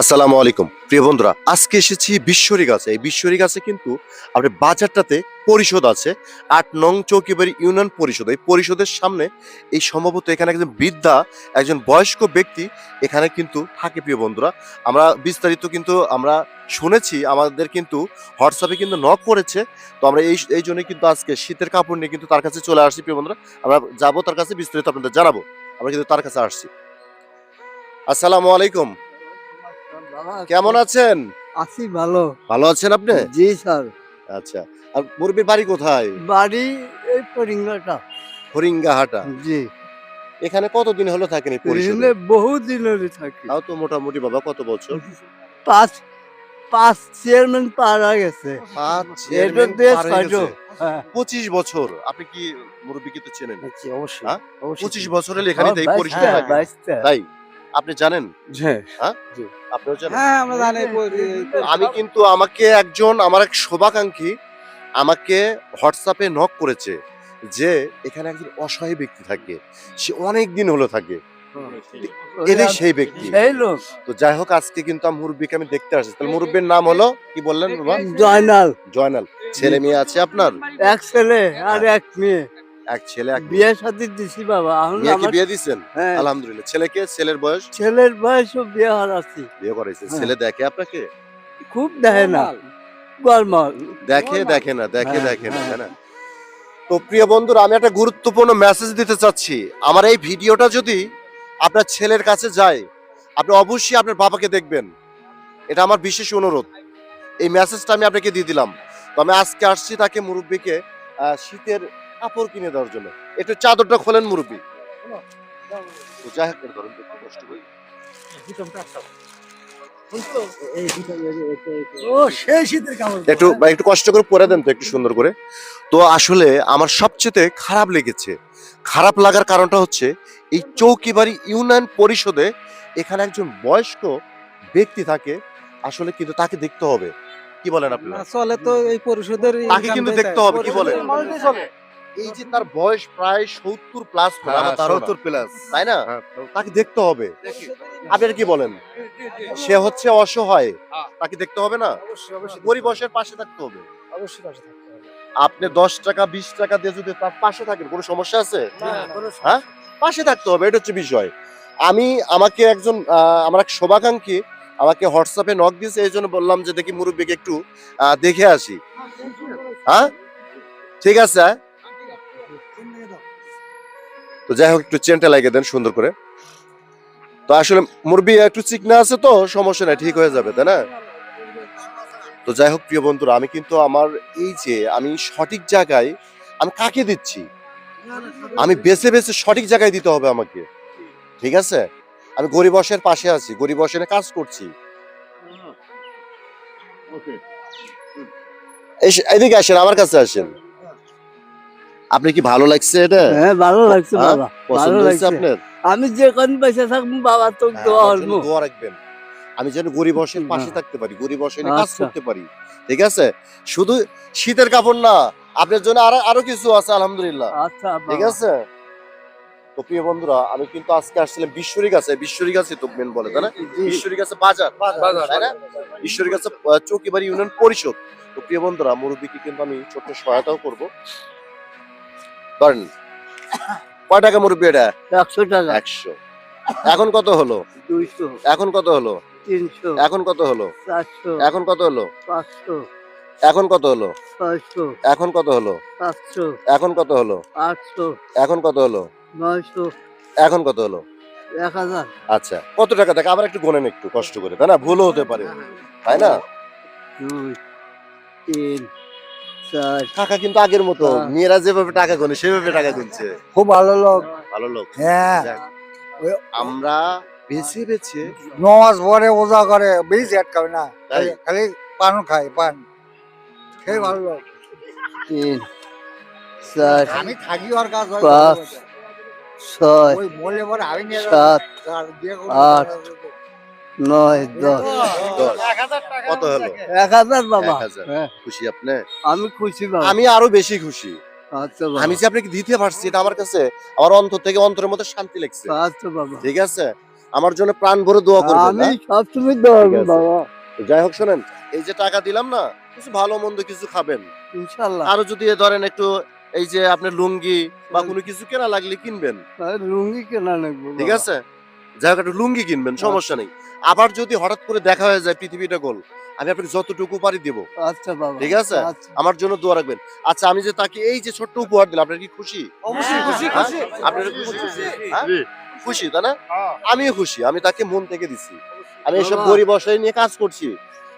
আসসালামু আলাইকুম। প্রিয় বন্ধুরা, আজকে এসেছি বিশ্বরী গাছে এই বিশ্বরী গাছে কিন্তু আপনার বাজারটাতে পরিষদ আছে। আট নং চৌকিবাড়ি ইউনিয়ন পরিষদ। এই পরিষদের সামনে এই সম্ভবত এখানে একজন বৃদ্ধা, একজন বয়স্ক ব্যক্তি এখানে কিন্তু থাকে, প্রিয় বন্ধুরা। আমরা বিস্তারিত কিন্তু আমরা শুনেছি, আমাদের কিন্তু হোয়াটসঅ্যাপে কিন্তু নক করেছে। তো আমরা এই এই জন্যই কিন্তু আজকে শীতের কাপড় নিয়ে কিন্তু তার কাছে চলে আসছি, প্রিয় বন্ধুরা। আমরা যাব তার কাছে, বিস্তারিত আপনাদের জানাব। আমরা কিন্তু তার কাছে আসছি। আসসালামু আলাইকুম। কেমন আছেন? আছি ভালো। ভালো আছেন আপনি? জি স্যার। আচ্ছা আর মুরব্বীর বাড়ি কোথায়? বাড়ি এই পরিঙ্গাটা হরিঙ্গাহাটা জি। এখানে কতদিন হলো থাকেন এই পরিষদে? বহু দিন ধরে থাকি। তাও তো মোটামুটি বাবা কত বছর? পাঁচ পাঁচ চেয়ারম্যান পারা গেছে। পাঁচ চেয়ারম্যান দিয়ে হয়ে ছয়টো। হ্যাঁ। পঁচিশ বছর। আপনি কি মুরব্বীকে তো চেনেন? অবশ্যই। হ্যাঁ? অবশ্যই। পঁচিশ বছরের এখানে হ্যাঁ, পরিষদে হ্যাঁ, থাকে বাইশটা। তাই? আপনি জানেন? হ্যাঁ? আপনিও জানেন? হ্যাঁ আমরা জানি। আমি কিন্তু আমাকে একজন আমার এক শুভাকাঙ্ক্ষী আমাকে হোয়াটসঅ্যাপে নক করেছে যে এখানে একজন অসহায় ব্যক্তি থাকে। সে অনেক দিন হলো থাকে। সেই ব্যক্তি। তো যাই হোক আজকে কিন্তু মুরব্বীকে আমি দেখতে আসছি। তাহলে মুরব্বীর নাম হলো কি বললেন জয়নাল। জয়নাল। ছেলে মেয়ে আছে আপনার? এক ছেলে আর এক মেয়ে। এক ছেলে এক বিয়ে সাথে দিছি বাবা এখন আমার বিয়ে দিছেন? হ্যাঁ, আলহামদুলিল্লাহ। ছেলেকে? ছেলের বয়স? ছেলের বয়সও বিয়ে হারাচ্ছি বিয়ে করাইছে। হ্যাঁ। ছেলে দেখে আপনাকে? খুব দেখে না। গরমাল দেখে দেখে না দেখে হ্যাঁ, দেখে না হ্যাঁ। তাই না? তো প্রিয় বন্ধুরা আমি একটা গুরুত্বপূর্ণ মেসেজ দিতে চাচ্ছি। আমার এই ভিডিওটা যদি আপনার ছেলের কাছে যায় আপনি অবশ্যই আপনার বাবাকে দেখবেন। এটা আমার বিশেষ অনুরোধ। এই মেসেজটা আমি আপনাকে দিয়ে দিলাম। তো আমি আজকে আসছি তাকে মুরব্বীকে আহ, শীতের কাপড় কিনে দেওয়ার জন্য। একটু চাদরটা খোলেন মুরব্বী। যাই হোক ধরুন তো একটু কষ্ট করে। ও সেই শীতের কাপড়। একটু একটু কষ্ট করে পরে দেন তো একটু সুন্দর করে। তো আসলে আমার সবচেয়ে খারাপ লেগেছে। খারাপ লাগার কারণটা হচ্ছে এই চৌকিবাড়ি ইউনিয়ন পরিষদে এখানে একজন বয়স্ক ব্যক্তি থাকে। আসলে কিন্তু তাকে দেখতে হবে। কি বলেন আপনি? চলে তো এই পরিষদের তাকে কিন্তু দেখতে হবে কি বলেন? এই যে তার বয়স প্রায় সত্তর প্লাস সত্তর প্লাস তাই না? তাকে দেখতে হবে। আপনারা কি বলেন? সে হচ্ছে অসহায়। তাকে দেখতে হবে না? গরিবসের পাশে থাকতে হবে। অবশ্যই পাশে থাকতে হবে। আপনি দশ টাকা বিশ টাকা দিয়ে যদি তার পাশে থাকেন কোনো সমস্যা আছে? হ্যাঁ? পাশে থাকতে হবে এটা হচ্ছে বিষয়। আমি আমাকে একজন আহ, আমার এক শুভাকাঙ্ক্ষী আমাকে হোয়াটসঅ্যাপে নক দিয়েছে এই জন্য বললাম যে দেখি মুরব্বীকে একটু আহ, দেখে আসি। হ্যাঁ? ঠিক আছে হ্যাঁ? তো যাই হোক একটু চেনটা লাগিয়ে দেন সুন্দর করে। তো আসলে মুরব্বী একটু চিকনা আছে তো সমস্যা নাই ঠিক হয়ে যাবে তাই না? তো যাই হোক প্রিয় বন্ধুরা আমি কিন্তু আমার এই যে আমি সঠিক জায়গায় আমি কাকে দিচ্ছি? আমি বেছে বেছে সঠিক জায়গায় দিতে হবে আমাকে ঠিক আছে? আমি গরিবসের পাশে আছি গরিব গরিবসের কাজ করছি। এদিকে আসেন আমার কাছে আসেন। আপনি কি ভালো লাগছে এটা? হ্যাঁ ভালো লাগছে হ্যাঁ? বাবা ভালো লাগছে। আপনার? আমি যে কোন পয়সা থাকব বাবা তো হ্যাঁ, দোয়া রাখবেন। আমি যেন গরিবসের পাশে হ্যাঁ। থাকতে পারি গরিবসের কাজ আচ্ছা। করতে পারি। ঠিক আছে? শুধু শীতের কাপড় না আপনার জন্য আরও আরও কিছু আছে আলহামদুলিল্লাহ। আচ্ছা ঠিক আছে? তো প্রিয় বন্ধুরা আমি কিন্তু আজকে আসছিলাম বিশ্বরী গাছে বিশ্বরী গাছে তো মেন বলে তাই না? বিশ্বরী গাছে বাজার তাই না? বিশ্বরী গাছে চৌকিবাড়ি ইউনিয়ন পরিষদ। তো প্রিয় বন্ধুরা মুরব্বীকে কিন্তু আমি ছোট্ট সহায়তাও করব। ধরেন কয় টাকা মুরব্বী এটা? একশো টাকা। একশো। এখন কত হলো? দুইশো। এখন কত হলো? তিনশো। এখন কত হলো? চারশো। এখন কত হলো? পাঁচশো। এখন কত হলো? ছয়শো। এখন কত হলো? সাতশো। এখন কত হলো? আটশো। এখন কত হলো? নয়শো। এখন কত হলো? এক হাজার। আচ্ছা কত টাকা থাকে আবার একটু গোনেন একটু কষ্ট করে। তাই না? ভুলও হতে পারে। তাই না? দুই তিন টাকা কিন্তু আগের মতো। হ্যাঁ। মেয়েরা যেভাবে টাকা গোনে সেভাবে টাকা গুনছে। খুব ভালো লোক। ভালো লোক। হ্যাঁ। আমরা বেছে বেছে নমাজ পরে ওজা করে বীজ আটকাবে না। খালি- পান খায় পান। সেই ভালো লোক। তিন চার আমি থাকি ওর কাজ হয় পাঁচ, ছয় সাত। আট, নয় দশ। দশ। কত হলো? এক হাজার বাবা। এক হাজার। হ্যাঁ, খুশি আপনি? আমি খুশি বাবা। আমি আরও বেশি খুশি। আচ্ছা আমি যে আপনাকে দিতে পারছি এটা আমার কাছে আমার অন্তর থেকে অন্তরের মধ্যে শান্তি লাগছে। আচ্ছা বাবা। ঠিক আছে? আমার জন্য প্রাণ ভরে দোয়া করবেন আমি হ্যাঁ? সবসময় দোয়া ঠিক বাবা। যাই হোক শোনেন এই যে টাকা দিলাম না কিছু ভালো মন্দ কিছু খাবেন। ইনশাল্লাহ। আরও যদি এ ধরেন একটু এই যে আপনার লুঙ্গি বা কোনো কিছু কেনা লাগলে কিনবেন। লুঙ্গি কেনা লাগবে ঠিক আছে? যাই হোক একটু লুঙ্গি কিনবেন সমস্যা নেই। আবার যদি হঠাৎ করে দেখা হয়ে যায় পৃথিবীটা গোল আমি আপনাকে যতটুকু পারি দেবো। আচ্ছা বাবা। ঠিক আছে? আচ্ছা। আমার জন্য দোয়া রাখবেন। আচ্ছা আমি যে তাকে এই যে ছোট্ট উপহার দিলাম আপনার কি খুশি? অবশ্যই খুশি হ্যাঁ? খুশি। আপনারা খুশি? হ্যাঁ? খুশি তাই না? আমিও খুশি আমি তাকে মন থেকে দিছি। আমি এসব। গরিব অসহায় নিয়ে কাজ করছি।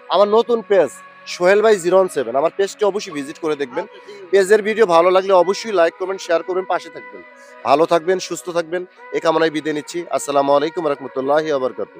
আমার নতুন পেজ সোহেল ভাই জিরো সেভেন। আমার পেজটি অবশ্যই ভিজিট করে দেখবেন। পেজের ভিডিও ভালো লাগলে অবশ্যই লাইক করবেন শেয়ার করবেন, পাশে থাকবেন। ভালো থাকবেন, সুস্থ থাকবেন, এ কামনায় বিদায় নিচ্ছি। আসসালামু আলাইকুম রহমতুল্লাহ আবরকাতু